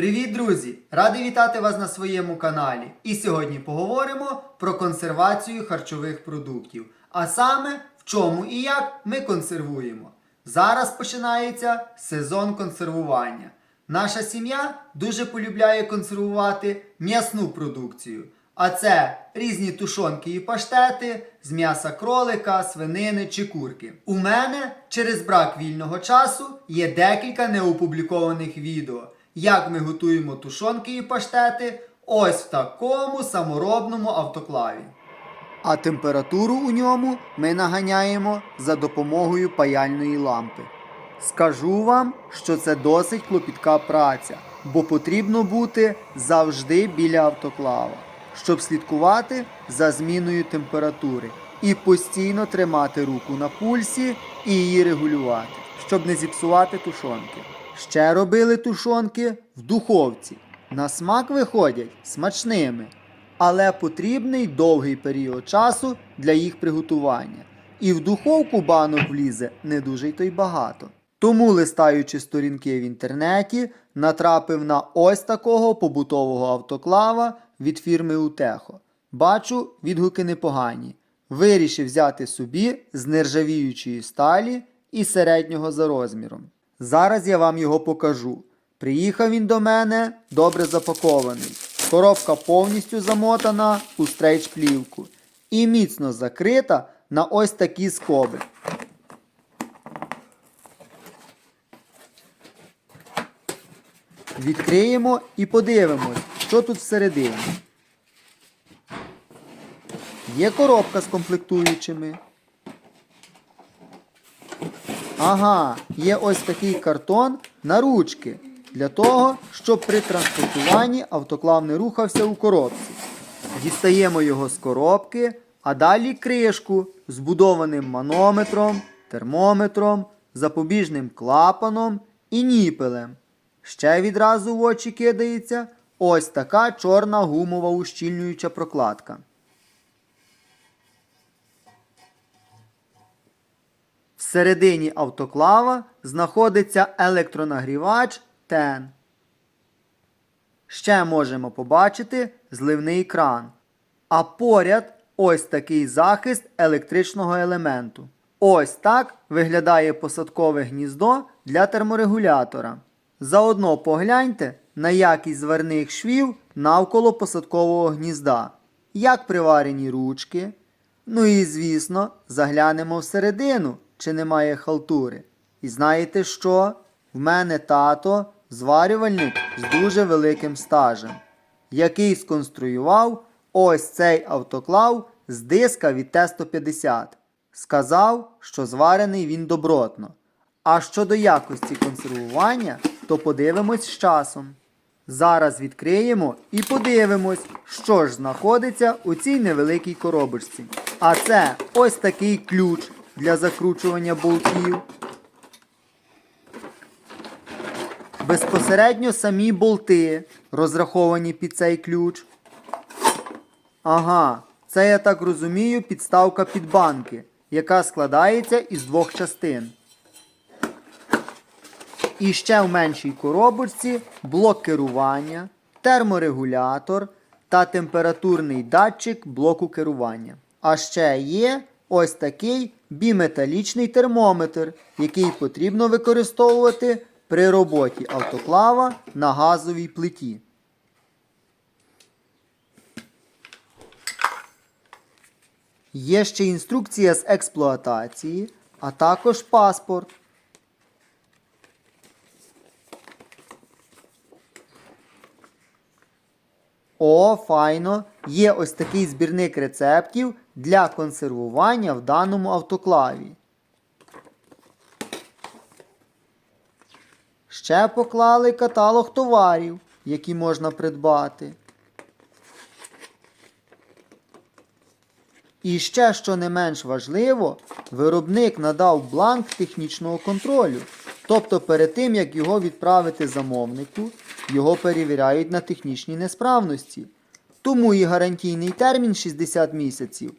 Привіт, друзі! Радий вітати вас на своєму каналі. І сьогодні поговоримо про консервацію харчових продуктів. А саме в чому і як ми консервуємо. Зараз починається сезон консервування. Наша сім'я дуже полюбляє консервувати м'ясну продукцію. А це різні тушонки і паштети з м'яса кролика, свинини чи курки. У мене через брак вільного часу є декілька неопублікованих відео, як ми готуємо тушонки і паштети ось в такому саморобному автоклаві. А температуру у ньому ми наганяємо за допомогою паяльної лампи. Скажу вам, що це досить клопітка праця, бо потрібно бути завжди біля автоклава, щоб слідкувати за зміною температури і постійно тримати руку на пульсі і її регулювати, щоб не зіпсувати тушонки. Ще робили тушонки в духовці. На смак виходять смачними, але потрібний довгий період часу для їх приготування. І в духовку банок влізе не дуже й то й багато. Тому, листаючи сторінки в інтернеті, натрапив на ось такого побутового автоклава від фірми Утехо. Бачу, відгуки непогані. Вирішив взяти собі з нержавіючої сталі і середнього за розміром. Зараз я вам його покажу. Приїхав він до мене добре запакований. Коробка повністю замотана у стрейч-плівку і міцно закрита на ось такі скоби. Відкриємо і подивимось, що тут всередині. Є коробка з комплектуючими. Ага, є ось такий картон на ручки. Для того, щоб при транспортуванні автоклав не рухався у коробці. Дістаємо його з коробки, а далі кришку з будованим манометром, термометром, запобіжним клапаном і ніпелем. Ще відразу в очі кидається ось така чорна гумова ущільнююча прокладка. Всередині автоклава знаходиться електронагрівач TEN. Ще можемо побачити зливний кран. А поряд ось такий захист електричного елементу. Ось так виглядає посадкове гніздо для терморегулятора. Заодно погляньте на якість зварних швів навколо посадкового гнізда, як приварені ручки. Ну і, звісно, заглянемо всередину, чи немає халтури. І знаєте що? В мене тато зварювальник з дуже великим стажем, який сконструював ось цей автоклав з диска від Т-150. Сказав, що зварений він добротно. А щодо якості консервування, то подивимось з часом. Зараз відкриємо і подивимось, що ж знаходиться у цій невеликій коробочці. А це ось такий ключ для закручування болтів. Безпосередньо самі болти розраховані під цей ключ. Ага, це я так розумію підставка під банки, яка складається із двох частин. І ще в меншій коробочці блок керування, терморегулятор та температурний датчик блоку керування. А ще є ось такий біметалічний термометр, який потрібно використовувати при роботі автоклава на газовій плиті. Є ще інструкція з експлуатації, а також паспорт. О, файно! Є ось такий збірник рецептів для консервування в даному автоклаві. Ще поклали каталог товарів, які можна придбати. І ще, що не менш важливо, виробник надав бланк технічного контролю. Тобто перед тим, як його відправити замовнику, його перевіряють на технічні несправності. Тому і гарантійний термін 60 місяців,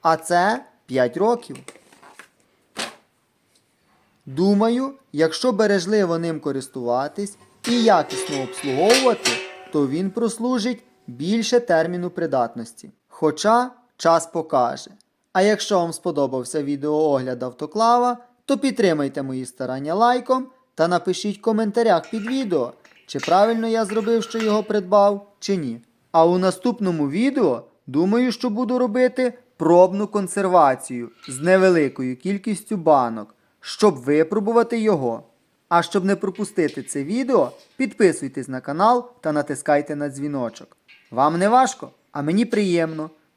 а це 5 років. Думаю, якщо бережливо ним користуватись і якісно обслуговувати, то він прослужить більше терміну придатності. Хоча час покаже. А якщо вам сподобався відеоогляд автоклава, то підтримайте мої старання лайком та напишіть в коментарях під відео, чи правильно я зробив, що його придбав, чи ні. А у наступному відео думаю, що буду робити пробну консервацію з невеликою кількістю банок, щоб випробувати його. А щоб не пропустити це відео, підписуйтесь на канал та натискайте на дзвіночок. Вам не важко, а мені приємно.